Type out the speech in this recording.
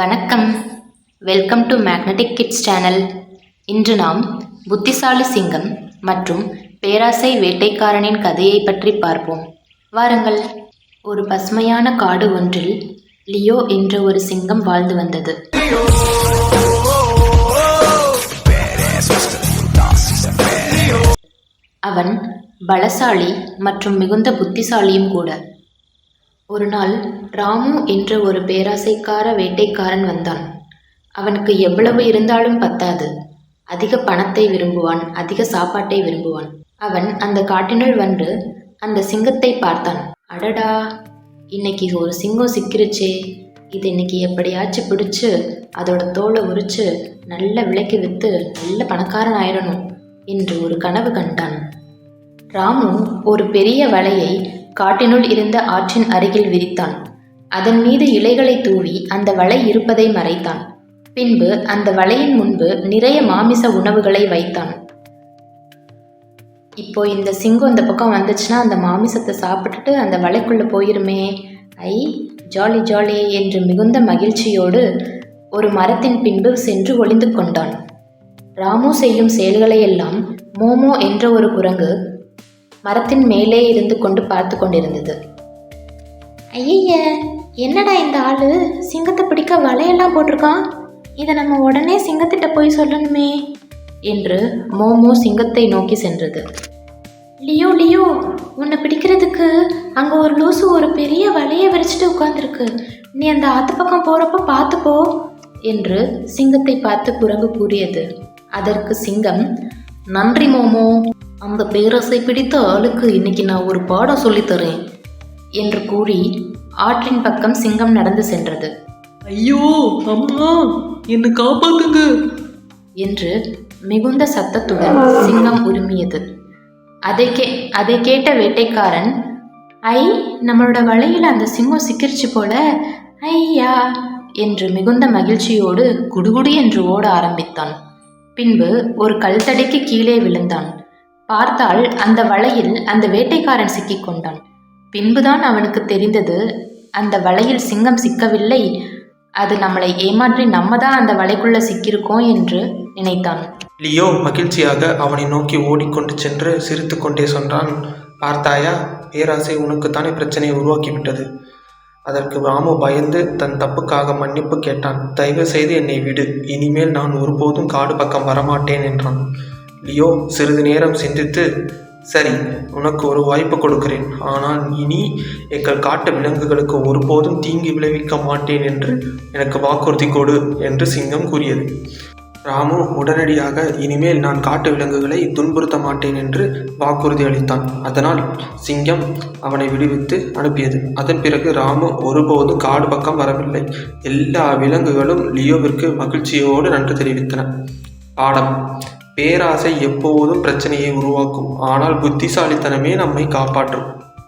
வணக்கம். Welcome to magnetic kids channel இன்று நாம் புத்திசாலி சிங்கம் மற்றும் பேராசை வேட்டைக்காரனின் கதையை பற்றி பார்ப்போம். வாருங்கள். ஒரு பசுமையான காடு ஒன்றில் லியோ என்ற ஒரு சிங்கம் வாழ்ந்து வந்தது. அவன் பலசாலி மற்றும் மிகுந்த புத்திசாலியும் கூட. ஒரு நாள் ராமு என்ற ஒரு பேராசைக்கார வேட்டைக்காரன் வந்தான். அவனுக்கு எவ்வளவு இருந்தாலும் பத்தாது. அதிக பணத்தை விரும்புவான் அதிக சாப்பாட்டை விரும்புவான். அவன் அந்த காட்டினுள் வந்து அந்த சிங்கத்தை பார்த்தான். அடடா இன்னைக்கு ஒரு சிங்கம் சிக்கிருச்சே. இது இன்னைக்கு எப்படியாச்சும் பிடிச்சு அதோட தோலை உரிச்சு நல்ல விலைக்கு விற்று நல்ல பணக்காரன் ஆயிடணும் என்று ஒரு கனவு கண்டான். ராமு ஒரு பெரிய வலையை காட்டினுள் இருந்த ஆற்றின் அருகில் விரித்தான். அதன் மீது இலைகளை தூவி அந்த வலை இருப்பதை மறைத்தான். பின்பு அந்த வலையின் முன்பு நிறைய மாமிச உணவுகளை வைத்தான். இப்போ இந்த சிங்கம் இந்த பக்கம் வந்துச்சுன்னா அந்த மாமிசத்தை சாப்பிட்டுட்டு அந்த வலைக்குள்ளே போயிருமே. ஐ ஜாலி ஜாலி என்று மிகுந்த மகிழ்ச்சியோடு ஒரு மரத்தின் பின்பு சென்று ஒளிந்து கொண்டான். ராமு செய்யும் செயல்களையெல்லாம் மோமோ என்ற ஒரு குரங்கு மரத்தின் மேலே இருந்து கொண்டு பார்த்து கொண்டிருந்தது. ஐய என்னடா இந்த ஆளு? சிங்கத்தை பிடிக்க வலையெல்லாம் போட்டிருக்கான். இதை நம்ம உடனே சிங்கத்திட்ட போய் சொல்லணுமே. என்று மோமோ சிங்கத்தை நோக்கி சென்றது. லியோ லியோ உன்னை பிடிக்கிறதுக்கு அங்கே ஒரு லூசு ஒரு பெரிய வலையை விரிச்சிட்டு உட்காந்துருக்கு நீ அந்த ஆத்து பக்கம் போகிறப்ப பார்த்து போ என்று சிங்கத்தை பார்த்து குரங்கு கூறியது. அதற்கு சிங்கம் நன்றி மோமோ. அந்த பேரசை பிடித்த ஆளுக்கு இன்னைக்கு நான் ஒரு பாடம் சொல்லித்தரேன் என்று கூறி ஆற்றின் பக்கம் சிங்கம் நடந்து சென்றது. ஐயோ அம்மா என்னை காப்பாத்துங்க. என்று மிகுந்த சத்தத்துடன் சிங்கம் உருமியது. அதை கே அதை கேட்ட வேட்டைக்காரன் ஐ நம்மளோட வலையில் அந்த சிங்கம் சிக்கிருச்சு போல. ஐயா என்று மிகுந்த மகிழ்ச்சியோடு குடுகுடு என்று ஓட ஆரம்பித்தான். பின்பு ஒரு கல் தடைக்கு கீழே விழுந்தான். பார்த்தால் அந்த வலையில் அந்த வேட்டைக்காரன் சிக்கிக் கொண்டான். பின்புதான் அவனுக்கு தெரிந்தது அந்த வலையில் சிங்கம் சிக்கவில்லை. அது நம்மளை ஏமாற்றி நம்ம தான் அந்த வலைக்குள்ள சிக்கியிருக்கோம் என்று நினைத்தான். லியோ மகிழ்ச்சியாக அவனை நோக்கி ஓடிக்கொண்டு சென்று சிரித்துக்கொண்டே சொன்னான் பார்த்தாயா பேராசை உனக்குத்தானே பிரச்சனையை உருவாக்கிவிட்டது. அதற்கு ராமு பயந்து தன் தப்புக்காக மன்னிப்பு கேட்டான். தயவு செய்து என்னை விடு. இனிமேல் நான் ஒருபோதும் காடு பக்கம் வரமாட்டேன் என்றான். லியோ சிறிது நேரம் சிந்தித்து சரி உனக்கு ஒரு வாய்ப்பு கொடுக்கிறேன். ஆனால் இனி எங்கள் காட்டு விலங்குகளுக்கு ஒருபோதும் தீங்கு விளைவிக்க மாட்டேன் என்று எனக்கு வாக்குறுதி கொடு என்று சிங்கம் கூறியது. ராமு உடனடியாக இனிமேல் நான் காட்டு விலங்குகளை துன்புறுத்த மாட்டேன் என்று வாக்குறுதி அளித்தான். அதனால் சிங்கம் அவனை விடுவித்து அனுப்பியது. அதன் பிறகு ராமு ஒருபோதும் காடு பக்கம் வரவில்லை. எல்லா விலங்குகளும் லியோவிற்கு மகிழ்ச்சியோடு நன்றி தெரிவித்தன. பாடம். பேராசை எப்போதும் பிரச்சனையை உருவாக்கும். ஆனால் புத்திசாலித்தனமே நம்மை காப்பாற்றும்.